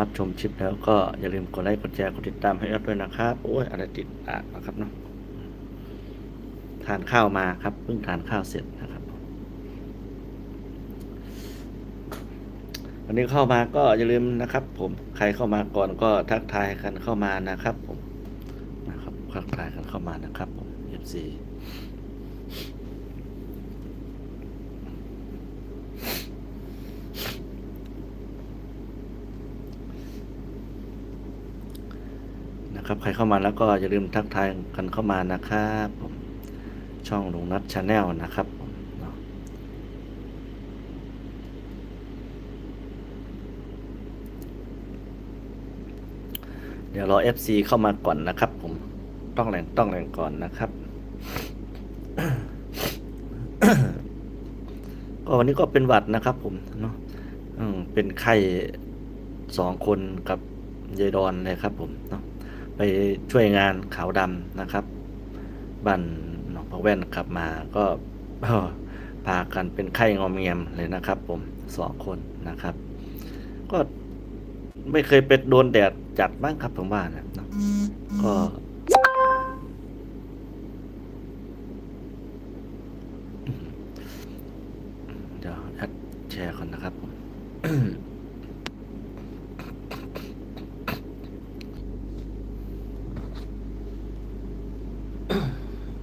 รับชมคลิปแล้วก็อย่าลืมกดไลค์กดแชร์กดติดตามให้อัพด้วยนะครับโอ้ยอะไรติดอ่านนะครับเนาะทานข้าวมาครับเพิ่งทานข้าวเสร็จนะครับ วันนี้เข้ามาก็อย่าลืมนะครับ ผมใครเข้ามาก่อนก็ทักทายกันเข้ามานะครับ ผมนะครับทักทายกันเข้ามานะครับ ผม FC นะครับ ใครเข้ามาแล้วก็อย่าลืมทักทายกันเข้ามานะครับผมช่องลุงนัทชาแนลนะครับผมเดี๋ยวรอ FC เข้ามาก่อนนะครับผมต้องแรงต้องแรงก่อนนะครับ ก็วันนี้ก็เป็นหวัดนะครับ ผมเนาะเป็นไข้สองคนกับยายดอนเลยครับ ผมเนาะ ไปช่วยงานขาวดำนะครับบ้านหนองพักแว่นกลับมาก็พากันเป็นไข้งอมเงียมเลยนะครับ ผมสองคนนะครับ ก็ไม่เคยเป็นโดนแดดจัดบ้างครับผมว่านเนาะก็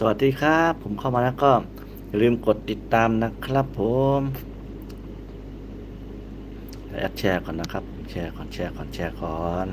สวัสดีครับ ผมเข้ามาแล้วก็อย่าลืมกดติดตามนะครับผมแอดแชร์ก่อนนะครับ แชร์ก่อนแชร์ก่อนแชร์ก่อน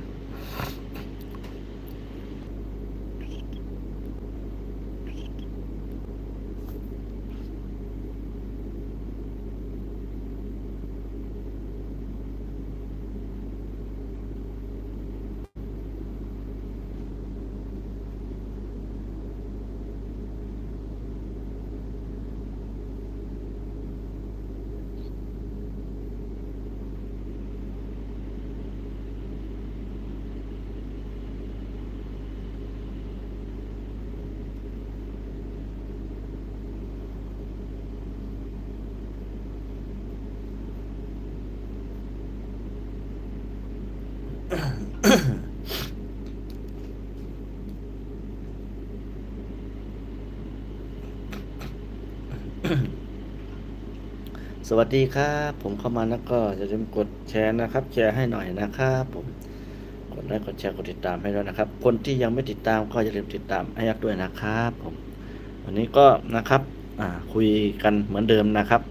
สวัสดีครับ ผมเข้ามาแล้วก็อย่าลืมกดแชร์นะครับ แชร์ให้หน่อยนะครับผมกดไลค์กดแชร์กดติดตามให้ด้วยนะครับ คนที่ยังไม่ติดตามก็อย่าลืมติดตามให้ยักด้วยนะครับ ผม วันนี้ก็นะครับคุยกันเหมือนเดิมนะครับ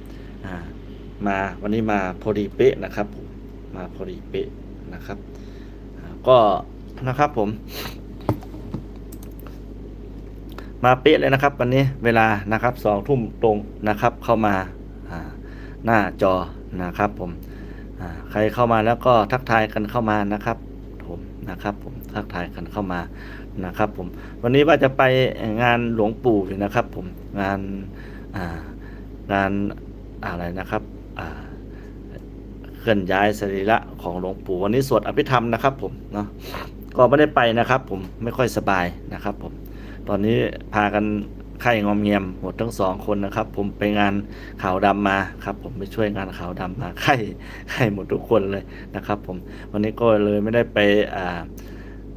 มาวันนี้มาพอดีเป๊ะนะครับผมมาพอดีเป๊ะนะครับ ก็นะครับผม มาเป๊ะเลยนะครับ วันนี้เวลานะครับสองทุ่มตรงนะครับเข้ามาหน้าจอนะครับผมใครเข้ามาแล้วก็ทักทายกันเข้ามานะครับผมนะครับผมทักทายกันเข้ามานะครับผมวันนี้ว่าจะไปงานหลวงปู่อยู่นะครับผมงานางานอะไรนะครับเคลื่อนย้ายสรีระของหลวงปู่วันนี้สวดอภิธรรมนะครับผมเนาะก็ไม่ได้ไปนะครับผมไม่ค่อยสบายนะครับผม ตอนนี้พากันไข้งอมเงียมหมดทั้งสองคนนะครับ ผมไปงานขาวดำมาครับ ผมไปช่วยงานขาวดำมาไข้ไข้หมดทุกคนเลยนะครับ ผมวันนี้ก็เลยไม่ได้ไปอ่า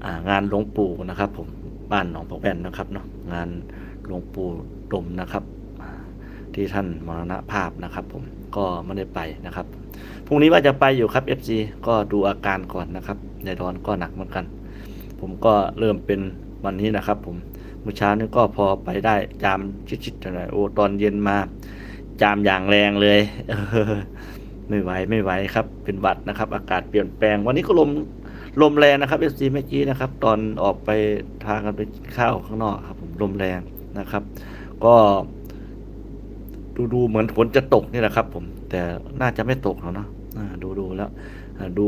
อ่างานหลวงปู่นะครับ ผมบ้านหนองปอกแป้นนะครับเนาะงานหลวงปู่ดมนะครับ ที่ท่านมรณภาพนะครับ ผมก็ไม่ได้ไปนะครับพรุ่งนี้ว่าจะไปอยู่ครับ FC ก็ดูอาการก่อนนะครับในดอนก็หนักเหมือนกัน ผมก็เริ่มเป็นวันนี้นะครับ ผม มื่อเช้านี้ก็พอไปได้จามชิดๆหน่อยโอ้ตอนเย็นมา จามอย่างแรงเลยไม่ไหวไม่ไหวครับ เป็นหวัดนะครับ อากาศเปลี่ยนแปลง วันนี้ก็ลมลมแรงนะครับเอฟซีเมื่อกี้นะครับ ตอนออกไปทางกันไปกินข้าวข้างนอกครับ ผมลมแรงนะครับ ก็ดูดูเหมือนฝนจะตกนี่แหละครับ ผม แต่น่าจะไม่ตกหรอกเนาะดูดูแล้วดู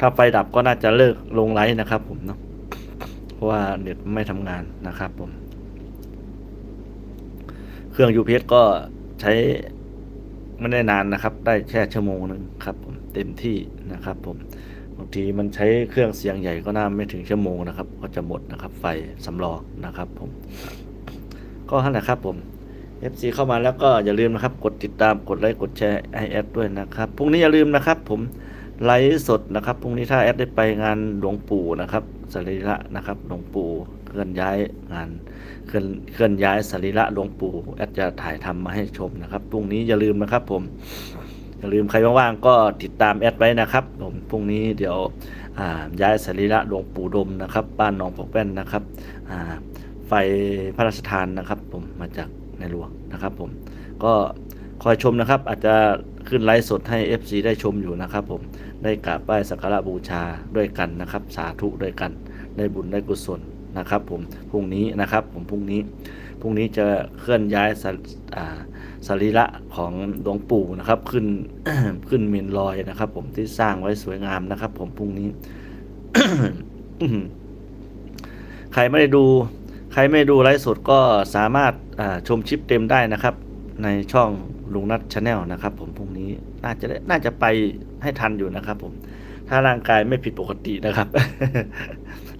ถ้าไฟดับก็น่าจะเลิกลงไลฟ์นะครับ ผมเนาะ เพราะว่าเน็ตไม่ทำงานนะครับผม เครื่อง UPS ก็ใช้ไม่ได้นานนะครับ ได้แค่ชั่วโมงหนึ่งครับผมเต็มที่นะครับผมบางทีมันใช้เครื่องเสียงใหญ่ก็น่าไม่ถึงชั่วโมงนะครับ ก็จะหมดนะครับ ไฟสำรองนะครับผม ก็นั่นแหละครับผม FC เข้ามาแล้วก็อย่าลืมนะครับ กดติดตามกดไลค์กดแชร์ให้แอดด้วยนะครับพรุ่งนี้อย่าลืมนะครับ ผมไลฟ์สดนะครับพรุ่งนี้ถ้าแอดได้ไปงานหลวงปู่นะครับ สรีระนะครับหลวงปู่เคลื่อนย้ายงานเคลื่อนเคลื่อนย้ายสรีระหลวงปู่แอดจะถ่ายทำมาให้ชมนะครับพรุ่งนี้อย่าลืมนะครับ ผมอย่าลืมใครว่างๆก็ติดตามแอดไว้นะครับผมพรุ่งนี้เดี๋ยวอ่าย้ายสรีระหลวงปู่ดมนะครับ บ้านหนองปกแป้นนะครับอ่าไฟพระราชทานนะครับ ผมมาจากในหลวงนะครับ ผมก็ คอยชมนะครับ อาจจะขึ้นไลฟ์สดให้ FC ได้ชมอยู่นะครับ ผมได้กราบไหว้สักการะบูชาด้วยกันนะครับ สาธุด้วยกัน ได้บุญได้กุศลนะครับ ผมพรุ่งนี้นะครับ ผมพรุ่งนี้พรุ่งนี้จะเคลื่อนย้ายสสรีระของหลวงปู่นะครับ ขึ้นขึ้นเมนลอยนะครับ ผมที่สร้างไว้สวยงามนะครับ ผมพรุ่งนี้ใครไม่ได้ดูใครไม่ได้ดูไลฟ์สดก็สามารถชมคลิปเต็มได้นะครับ ในช่อง ลุงนัทชาแนลนะครับ ผมพรุ่งนี้น่าจะได้น่าจะไปให้ทันอยู่นะครับ ผม ถ้าร่างกายไม่ผิดปกตินะครับ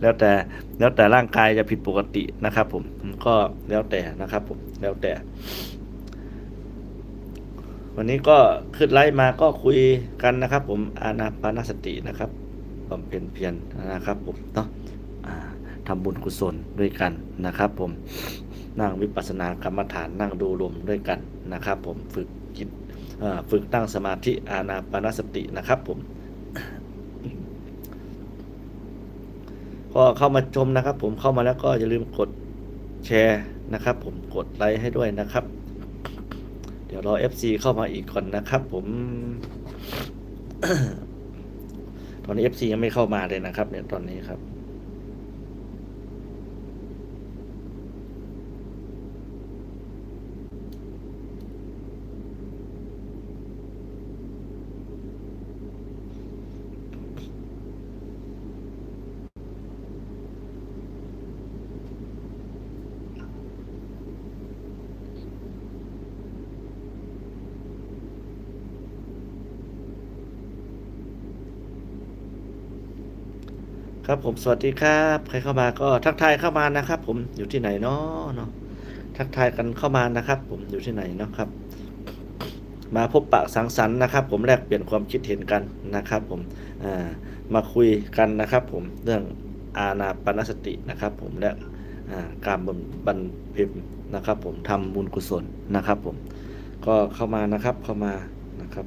แล้วแต่แล้วแต่ร่างกายจะผิดปกตินะครับ ผมก็แล้วแต่นะครับ ผมแล้วแต่ วันนี้ก็ขึ้นไลฟ์มาก็คุยกันนะครับ ผมอานาปานสตินะครับบำเพ็ญเพียรนะครับ ผมเนาะทำบุญกุศลด้วยกันนะครับ ผม นั่งวิปัสสนากรรมฐานนั่งดูลมด้วยกันนะครับ ผมฝึกจิตฝึกตั้งสมาธิอานาปานสตินะครับผมก็เข้ามาชมนะครับ ผมเข้ามาแล้วก็อย่าลืมกดแชร์นะครับ ผมกดไลค์ให้ด้วยนะครับ เดี๋ยวรอ FC เข้ามาอีกก่อนนะครับ ผมตอนนี้ FC ยังไม่เข้ามาเลยนะครับ เนี่ยตอนนี้ครับ ครับผมสวัสดีครับ ใครเข้ามาก็ทักทายเข้ามานะครับ ผมอยู่ที่ไหนเนาะเนาะทักทายกันเข้ามานะครับ ผมอยู่ที่ไหนเนาะครับ มาพบปะสังสรรค์นะครับ ผมแลกเปลี่ยนความคิดเห็นกันนะครับ ผมอ่ามาคุยกันนะครับ ผมเรื่องอาณาปณสตินะครับ ผมและการบำบันพ็ญนะครับ ผมทำบุญกุศลนะครับ ผมก็เข้ามานะครับเข้ามานะครับ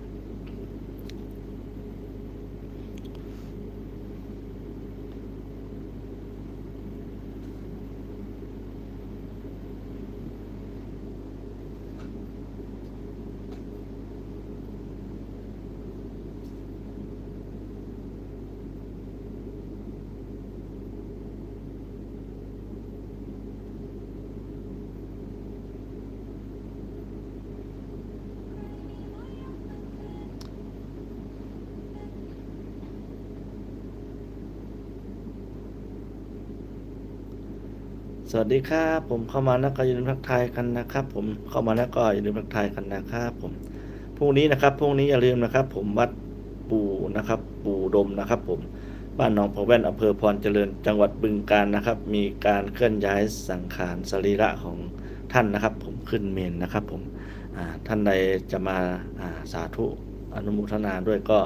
สวัสดีครับผมเข้ามาแล้วก็อย่าลืมทักทายกันนะครับ ผมเข้ามาแล้วก็อย่าลืมทักทายกันนะครับผมพรุ่งนี้นะครับพรุ่งนี้อย่าลืมนะครับ ผมวัดปู่นะครับ ปู่ดมนะครับ ผมบ้านหนองพอแว่นอำเภอพรเจริญ จังหวัดบึงกาฬนะครับ มีการเคลื่อนย้ายสังขารสรีระของท่านนะครับ ผมขึ้นเมนนะครับ ผมท่านใดจะมาาสาธุอนุโมทนาด้วยก็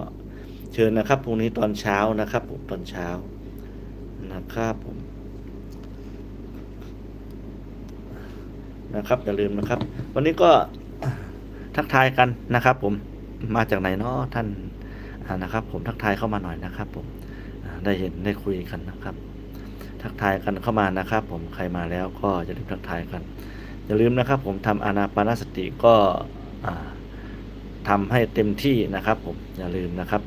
เชิญนะครับพรุ่งนี้ตอนเช้านะครับ ผมตอนเช้านะครับผม นะครับอย่าลืมนะครับ วันนี้ก็ทักทายกันนะครับผมมาจากไหนเนาะท่านนะครับ ผมทักทายเข้ามาหน่อยนะครับ ผมได้เห็นได้คุยกันนะครับ ทักทายกันเข้ามานะครับ ผมใครมาแล้วก็อย่าลืมทักทายกัน อย่าลืมนะครับ ผมทำอานาปานสติก็อ่าทำให้เต็มที่นะครับ ผมอย่าลืมนะครับ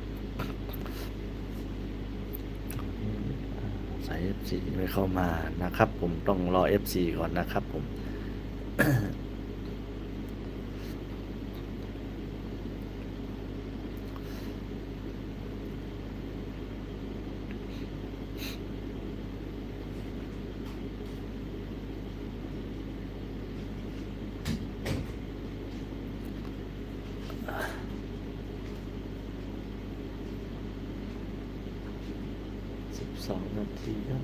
ใส่ FC ไม่เข้ามานะครับ ผมต้องรอ FC ก่อนนะครับ สิบสองนาทีครับ